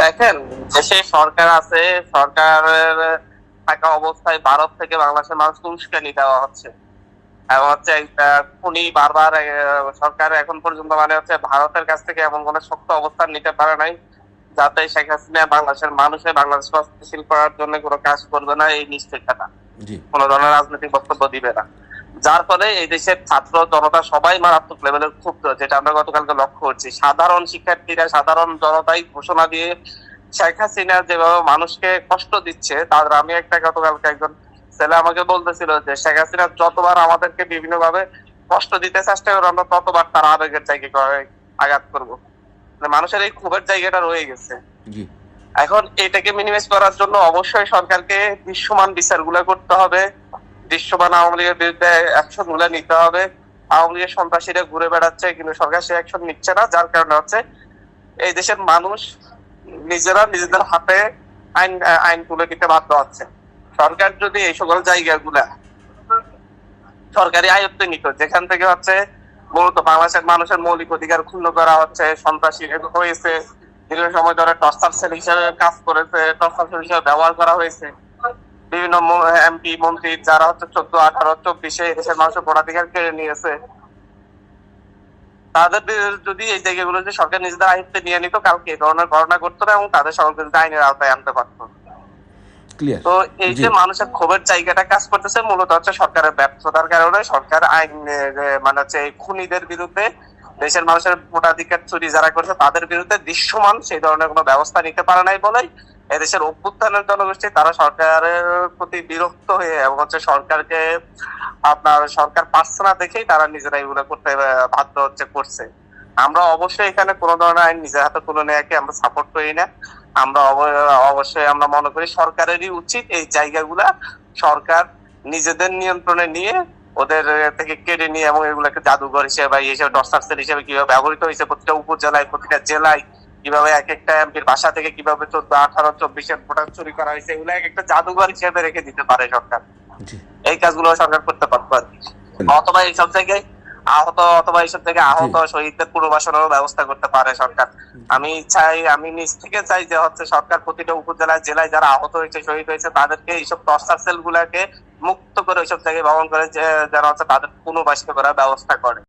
দেখেন দেশে সরকার আছে সরকারের থাকা অবস্থায় ভারত থেকে বাংলাদেশের মানুষকে উস্কানি দেওয়া হচ্ছে। এবং হচ্ছে খুনি বারবার সরকার এখন পর্যন্ত মানে হচ্ছে ভারতের কাছ থেকে এমন কোন শক্ত অবস্থান নিতে পারে নাই যাতে শেখ হাসিনা বাংলাদেশের মানুষের বাংলাদেশ অস্থিতিশীল করার জন্য কোনো কাজ করবে না এই নিশ্চয়তা কোন ধরনের রাজনৈতিক বক্তব্য দিবে না। যার ফলে এই দেশের ছাত্র জনতা সবাই মারাত্মক লেভেলের ক্ষুব্ধ যেটা আমরা গতকালকে লক্ষ্য করছি। সাধারণ শিক্ষার্থীরা সাধারণ জনতাই ঘোষণা দিয়ে শেখ হাসিনা যেভাবে মানুষকে কষ্ট দিচ্ছে তার আমি একটা গতকালকে একজন ছেলে আমাকে বলতেছিল যে শেখ হাসিনা যতবার আমাদেরকে বিভিন্ন ভাবে কষ্ট দিতে চেষ্টা করব আমরা ততবার তার আবেগের জায়গায় আঘাত করব। মানে মানুষের এই ক্ষোভের জায়গাটা রয়ে গেছে। এখন এটাকে মিনিমাইজ করার জন্য অবশ্যই সরকারকে দৃশ্যমান বিচারগুলো করতে হবে। দৃশ্যমান আওয়ামী লীগের বিরুদ্ধে অ্যাকশনগুলো নিতে হবে। আওয়ামী লীগের সন্ত্রাসীরা ঘুরে বেড়াচ্ছে, কিন্তু সরকার সে অ্যাকশন নিচ্ছে না, যার কারণে হচ্ছে এই দেশের মানুষ নিজেরা নিজেদের হাতে আইন আইন তুলে দিতে বাধ্য হচ্ছে। সরকার যদি এই সকল জায়গাগুলা সরকারি আয়ত্তে নিত, যেখান থেকে হচ্ছে মূলত বাংলাদেশের মানুষের মৌলিক অধিকার ক্ষুণ্ণ করা হচ্ছে, সন্ত্রাসী হয়েছে, দীর্ঘ সময় ধরে টর্চার সেল হিসেবে কাজ করেছে টর্চার সেল হিসেবে ব্যবহার করা হয়েছে বিভিন্ন এমপি মন্ত্রী যারা হচ্ছে চোদ্দ আঠারো চব্বিশে দেশের মানুষের ভোটাধিকার কেড়ে নিয়েছে। তাদের যদি এই জায়গাগুলো যে সরকার নিজেদের আয়ত্তে নিয়ে নিত কালকে এই ধরনের ঘটনা করতো না এবং তাদের সকলকে যদি আইনের আওতায় আনতে পারতো। তো এই যে মানুষের ক্ষোভের জায়গাটা কাজ করতেছে মূলত হচ্ছে সরকারের ব্যর্থতার কারণে সরকার আইন মানে হচ্ছে খুনিদের বিরুদ্ধে দেশের মানুষের ভোটাধিকার চুরি যারা করেছে তাদের বিরুদ্ধে দৃশ্যমান সেই ধরনের কোনো ব্যবস্থা নিতে পারে নাই বলেই এদেশের অভ্যুত্থানের জনগোষ্ঠী, তারা সরকারের প্রতি বিরক্ত হয়ে এবং হচ্ছে সরকারকে আপনার সরকার পারছে না দেখেই তারা নিজেরা এগুলো করতে বাধ্য হচ্ছে করছে। আমরা অবশ্যই এখানে কোনো ধরনের আইন নিজের হাতে তুলে নেওয়াকে আমরা সাপোর্ট করি না। আমরা অবশ্যই আমরা মনে করি সরকারেরই উচিত এই জায়গাগুলা সরকার নিজেদের নিয়ন্ত্রণে নিয়ে ওদের থেকে কেড়ে নিয়ে এবং এগুলাকে জাদুঘর হিসেবে বা হিসেবে সেল হিসেবে কীভাবে ব্যবহৃত হয়েছে প্রতিটা উপজেলায়, প্রতিটা জেলায় কীভাবে এক একটা এমপির বাসা থেকে কীভাবে চোদ্দ আঠারো চব্বিশের ভোটার চুরি করা হয়েছে এগুলো এক একটা জাদুঘর হিসেবে রেখে দিতে পারে সরকার। এই কাজগুলো সরকার করতে পারতো আর কি। অথবা এইসব জায়গায় আহত অথবা এইসব জায়গায় আহত শহীদদের পুনর্বাসনেরও ব্যবস্থা করতে পারে সরকার। আমি চাই আমি নিজ থেকে চাই যে হচ্ছে সরকার প্রতিটা উপজেলায় জেলায় যারা আহত হয়েছে শহীদ হয়েছে তাদেরকে এইসব টর্চার সেল গুলাকে মুক্ত করে ওইসব জায়গায় ভ্রমণ করে যে যারা হচ্ছে তাদের পুনর্বাসিত করার ব্যবস্থা করে।